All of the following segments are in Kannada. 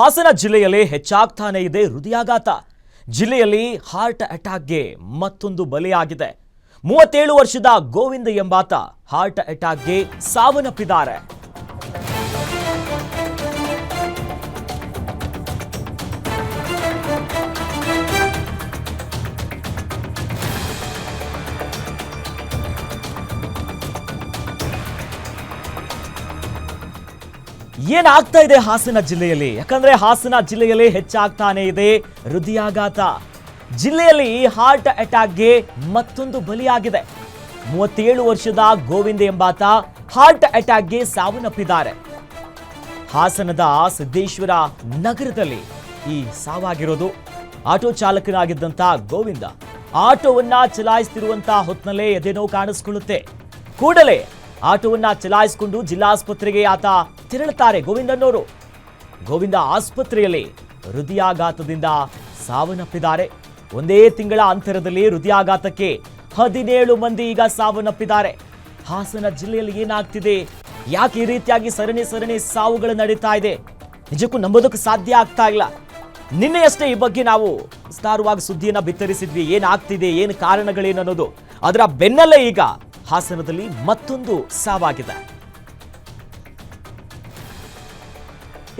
ಹಾಸನ ಜಿಲ್ಲೆಯಲ್ಲಿ ಹೆಚ್ಚಾಗ್ತಾನೆ ಇದೆ ಹೃದಯಾಘಾತ. ಜಿಲ್ಲೆಯಲ್ಲಿ ಹಾರ್ಟ್ ಅಟ್ಯಾಕ್ಗೆ ಮತ್ತೊಂದು ಬಲಿಯಾಗಿದೆ. ಮೂವತ್ತೇಳು ವರ್ಷದ ಗೋವಿಂದ ಎಂಬಾತ ಹಾರ್ಟ್ ಅಟ್ಯಾಕ್ಗೆ ಸಾವನ್ನಪ್ಪಿದ್ದಾರೆ. ಏನಾಗ್ತಾ ಇದೆ ಹಾಸನ ಜಿಲ್ಲೆಯಲ್ಲಿ? ಯಾಕಂದ್ರೆ ಹಾಸನ ಜಿಲ್ಲೆಯಲ್ಲಿ ಹೆಚ್ಚಾಗ್ತಾನೆ ಇದೆ ಹೃದಯಾಘಾತ. ಜಿಲ್ಲೆಯಲ್ಲಿ ಹಾರ್ಟ್ ಅಟ್ಯಾಕ್ಗೆ ಮತ್ತೊಂದು ಬಲಿಯಾಗಿದೆ. ಮೂವತ್ತೇಳು ವರ್ಷದ ಗೋವಿಂದ ಎಂಬಾತ ಹಾರ್ಟ್ ಅಟ್ಯಾಕ್ಗೆ ಸಾವನ್ನಪ್ಪಿದ್ದಾರೆ. ಹಾಸನದ ಸಿದ್ದೇಶ್ವರ ನಗರದಲ್ಲಿ ಈ ಸಾವಾಗಿರೋದು. ಆಟೋ ಚಾಲಕನಾಗಿದ್ದಂತ ಗೋವಿಂದ ಆಟೋವನ್ನ ಚಲಾಯಿಸ್ತಿರುವಂತ ಹೊತ್ತಿನಲ್ಲೇ ಎದೆನೋವು ಕಾಣಿಸ್ಕೊಳ್ಳುತ್ತೆ. ಕೂಡಲೇ ಆಟೋವನ್ನ ಚಲಾಯಿಸಿಕೊಂಡು ಜಿಲ್ಲಾಸ್ಪತ್ರೆಗೆ ಆತ ತೆರಳುತ್ತಾರೆ ಗೋವಿಂದನ್ನೋರು ಗೋವಿಂದ ಆಸ್ಪತ್ರೆಯಲ್ಲಿ ಹೃದಯಾಘಾತದಿಂದ ಸಾವನ್ನಪ್ಪಿದ್ದಾರೆ. ಒಂದೇ ತಿಂಗಳ ಅಂತರದಲ್ಲಿ ಹೃದಯಾಘಾತಕ್ಕೆ ಹದಿನೇಳು ಮಂದಿ ಈಗ ಸಾವನ್ನಪ್ಪಿದ್ದಾರೆ. ಹಾಸನ ಜಿಲ್ಲೆಯಲ್ಲಿ ಏನಾಗ್ತಿದೆ? ಯಾಕೆ ಈ ರೀತಿಯಾಗಿ ಸರಣಿ ಸರಣಿ ಸಾವುಗಳು ನಡೀತಾ ಇದೆ? ನಿಜಕ್ಕೂ ನಂಬೋದಕ್ಕೆ ಸಾಧ್ಯ ಆಗ್ತಾ ಇಲ್ಲ. ನಿನ್ನೆಯಷ್ಟೇ ಈ ಬಗ್ಗೆ ನಾವು ವಿಸ್ತಾರವಾಗಿ ಸುದ್ದಿಯನ್ನ ಬಿತ್ತರಿಸಿದ್ವಿ. ಏನಾಗ್ತಿದೆ? ಏನು ಕಾರಣಗಳೇನು ಅನ್ನೋದು. ಅದರ ಬೆನ್ನಲ್ಲೇ ಈಗ ಹಾಸನದಲ್ಲಿ ಮತ್ತೊಂದು ಸಾವಾಗಿದೆ.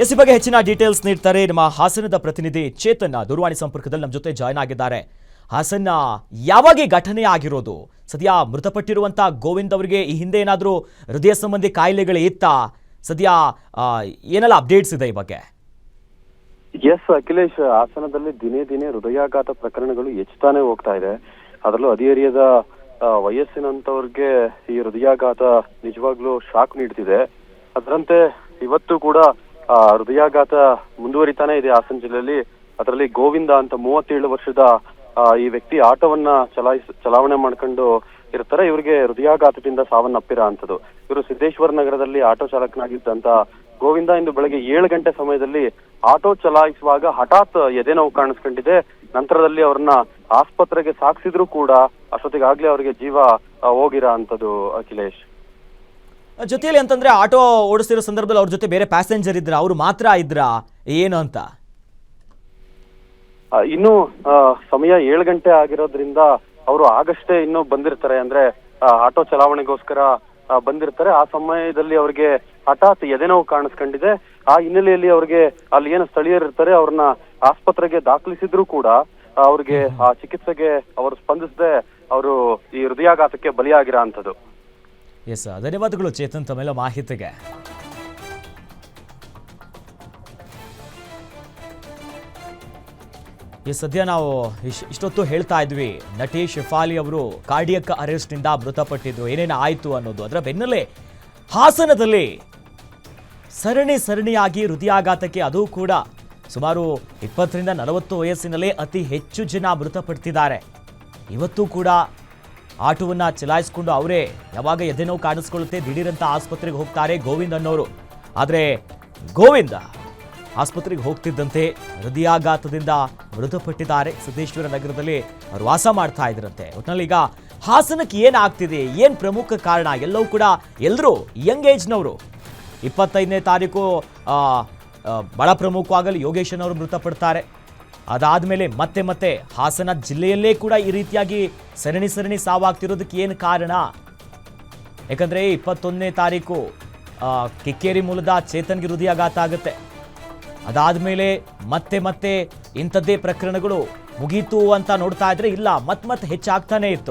ಎಸ್ ಈ ಬಗ್ಗೆ ಹೆಚ್ಚಿನ ಡೀಟೇಲ್ಸ್ ನೀಡ್ತಾರೆ ನಮ್ಮ ಹಾಸನದ ಪ್ರತಿನಿಧಿ ಚೇತನ್ ದೂರವಾಣಿ ಸಂಪರ್ಕದಲ್ಲಿ ನಮ್ಮ ಜೊತೆ ಜಾಯ್ನ್ ಆಗಿದ್ದಾರೆ. ಹಾಸನ ಯಾವಾಗ ಘಟನೆ ಆಗಿರೋದು? ಸದ್ಯ ಮೃತಪಟ್ಟಿರುವಂತ ಗೋವಿಂದ್ ಅವರಿಗೆ ಈ ಹಿಂದೆ ಏನಾದರೂ ಹೃದಯ ಸಂಬಂಧಿ ಕಾಯಿಲೆಗಳು ಇತ್ತಾ? ಸದ್ಯ ಏನೆಲ್ಲ ಅಪ್ಡೇಟ್ಸ್ ಇದೆ ಈ ಬಗ್ಗೆ? ಎಸ್ ಅಖಿಲೇಶ್ ಹಾಸನದಲ್ಲಿ ದಿನೇ ದಿನೇ ಹೃದಯಾಘಾತ ಪ್ರಕರಣಗಳು ಹೆಚ್ಚುತ್ತಾನೆ ಹೋಗ್ತಾ ಇದೆ. ಅದರಲ್ಲೂ ಆ, ವಯಸ್ಸಿನಂತವ್ರಿಗೆ ಈ ಹೃದಯಾಘಾತ ನಿಜವಾಗ್ಲೂ ಶಾಕ್ ನೀಡ್ತಿದೆ. ಅದರಂತೆ ಇವತ್ತು ಕೂಡ ಹೃದಯಾಘಾತ ಮುಂದುವರಿತಾನೆ ಇದೆ ಹಾಸನ ಜಿಲ್ಲೆಯಲ್ಲಿ. ಅದರಲ್ಲಿ ಗೋವಿಂದ ಅಂತ ಮೂವತ್ತೇಳು ವರ್ಷದ ಈ ವ್ಯಕ್ತಿ ಆಟೋವನ್ನ ಚಲಾಯಿಸ್, ಚಲಾವಣೆ ಮಾಡ್ಕೊಂಡು ಇರ್ತಾರೆ. ಇವರಿಗೆ ಹೃದಯಾಘಾತದಿಂದ ಸಾವನ್ನಪ್ಪಿರ ಅಂತದ್ದು ಇವರು ಸಿದ್ದೇಶ್ವರ ನಗರದಲ್ಲಿ ಆಟೋ ಚಾಲಕನಾಗಿದ್ದಂತ ಗೋವಿಂದ ಇಂದು ಬೆಳಗ್ಗೆ ಏಳು ಗಂಟೆ ಸಮಯದಲ್ಲಿ ಆಟೋ ಚಲಾಯಿಸುವಾಗ ಹಠಾತ್ ಎದೆ ನೋವು ಕಾಣಿಸ್ಕೊಂಡಿದೆ. ನಂತರದಲ್ಲಿ ಅವ್ರನ್ನ ಆಸ್ಪತ್ರೆಗೆ ಸಾಗಿಸಿದ್ರು ಕೂಡ ಅಷ್ಟೊತ್ತಿಗಾಗ್ಲೇ ಅವರಿಗೆ ಜೀವ ಹೋಗಿರೋ ಅಂತದ್ದು ಅಖಿಲೇಶ್. ಜೊತೆಯಲ್ಲಿ ಅಂತಂದ್ರೆ ಆಟೋ ಓಡಿಸ್ತಿರೋ ಸಂದರ್ಭದಲ್ಲಿ ಅವ್ರ ಜೊತೆ ಬೇರೆ ಪ್ಯಾಸೆಂಜರ್ ಇದ್ರ, ಅವರು ಮಾತ್ರ ಇದ್ರ, ಏನು ಅಂತ? ಇನ್ನು ಸಮಯ ಏಳು ಗಂಟೆ ಆಗಿರೋದ್ರಿಂದ ಅವರು ಆಗಷ್ಟೇ ಇನ್ನು ಬಂದಿರ್ತಾರೆ. ಅಂದ್ರೆ ಆಟೋ ಚಲಾವಣೆಗೋಸ್ಕರ ಬಂದಿರ್ತಾರೆ. ಆ ಸಮಯದಲ್ಲಿ ಅವ್ರಿಗೆ ಹಠಾತ್ ಎದೆನೋವು ಕಾಣಿಸ್ಕೊಂಡಿದೆ. ಆ ಹಿನ್ನೆಲೆಯಲ್ಲಿ ಅವ್ರಿಗೆ ಅಲ್ಲಿ ಏನು ಸ್ಥಳೀಯರು ಇರ್ತಾರೆ, ಅವ್ರನ್ನ ಆಸ್ಪತ್ರೆಗೆ ದಾಖಲಿಸಿದ್ರು ಕೂಡ ಅವ್ರಿಗೆ ಆ ಚಿಕಿತ್ಸೆಗೆ ಅವರು ಸ್ಪಂದಿಸದೆ, ಅವರು ಈ ಹೃದಯಾಘಾತಕ್ಕೆ ಬಲಿಯಾಗಿರೋ ಅಂತದ್ದು ಎಸ್ ಧನ್ಯವಾದಗಳು, ಚೇತನ್, ತಮ್ಮೆಲ್ಲ ಮಾಹಿತಿಗೆ. ಈ ಸದ್ಯ ನಾವು ಇಷ್ಟೊತ್ತು ಹೇಳ್ತಾ ಇದ್ವಿ, ನಟಿ ಶೆಫಾಲಿ ಅವರು ಕಾರ್ಡಿಯಕ್ ಅರೆಸ್ಟ್ನಿಂದ ಮೃತಪಟ್ಟಿದ್ರು ಏನೇನು ಆಯಿತು ಅನ್ನೋದು. ಅದರ ಬೆನ್ನಲ್ಲೇ ಹಾಸನದಲ್ಲಿ ಸರಣಿ ಸರಣಿಯಾಗಿ ಹೃದಯಾಘಾತಕ್ಕೆ ಅದು ಕೂಡ ಸುಮಾರು ಇಪ್ಪತ್ತರಿಂದ ನಲವತ್ತು ವಯಸ್ಸಿನಲ್ಲೇ ಅತಿ ಹೆಚ್ಚು ಜನ ಮೃತಪಡ್ತಿದ್ದಾರೆ. ಇವತ್ತು ಕೂಡ ಆಟೋವನ್ನ ಚಲಾಯಿಸಿಕೊಂಡು ಅವರೇ ಯಾವಾಗ ಎದೆನೋವು ಕಾಣಿಸ್ಕೊಳ್ಳುತ್ತೆ, ದಿಢೀರಂತ ಆಸ್ಪತ್ರೆಗೆ ಹೋಗ್ತಾರೆ ಗೋವಿಂದ್ ಅನ್ನೋರು. ಆದರೆ ಗೋವಿಂದ ಆಸ್ಪತ್ರೆಗೆ ಹೋಗ್ತಿದ್ದಂತೆ ಹೃದಯಾಘಾತದಿಂದ ಮೃತಪಟ್ಟಿದ್ದಾರೆ. ಸಿದ್ದೇಶ್ವರ ನಗರದಲ್ಲಿ ಅವರು ವಾಸ ಮಾಡ್ತಾ ಇದ್ರಂತೆ. ಒಟ್ಟಿನಲ್ಲಿ ಈಗ ಹಾಸನಕ್ಕೆ ಏನಾಗ್ತಿದೆ ಏನು ಪ್ರಮುಖ ಕಾರಣ? ಎಲ್ಲವೂ ಕೂಡ ಎಲ್ಲರೂ ಯಂಗ್ ಏಜ್ನವರು. ಇಪ್ಪತ್ತೈದನೇ ತಾರೀಕು ಬಹಳ ಪ್ರಮುಖವಾಗಲಿ ಯೋಗೇಶನ್ ಅವರು ಮೃತಪಡ್ತಾರೆ. ಅದಾದಮೇಲೆ ಮತ್ತೆ ಮತ್ತೆ ಹಾಸನ ಜಿಲ್ಲೆಯಲ್ಲೇ ಕೂಡ ಈ ರೀತಿಯಾಗಿ ಸರಣಿ ಸರಣಿ ಸಾವಾಗ್ತಿರೋದಕ್ಕೆ ಏನು ಕಾರಣ? ಯಾಕಂದ್ರೆ ಇಪ್ಪತ್ತೊಂದನೇ ತಾರೀಕು ಕಿಕ್ಕೇರಿ ಮೂಲದ ಚೇತನ್ಗೆ ಹೃದಯಾಘಾತ ಆಗುತ್ತೆ. ಅದಾದ ಮೇಲೆ ಮತ್ತೆ ಮತ್ತೆ ಇಂಥದ್ದೇ ಪ್ರಕರಣಗಳು ಮುಗೀತು ಅಂತ ನೋಡ್ತಾ ಇದ್ರೆ ಇಲ್ಲ ಮತ್ತೆ ಮತ್ತೆ ಹೆಚ್ಚಾಗ್ತಾನೆ ಇತ್ತು.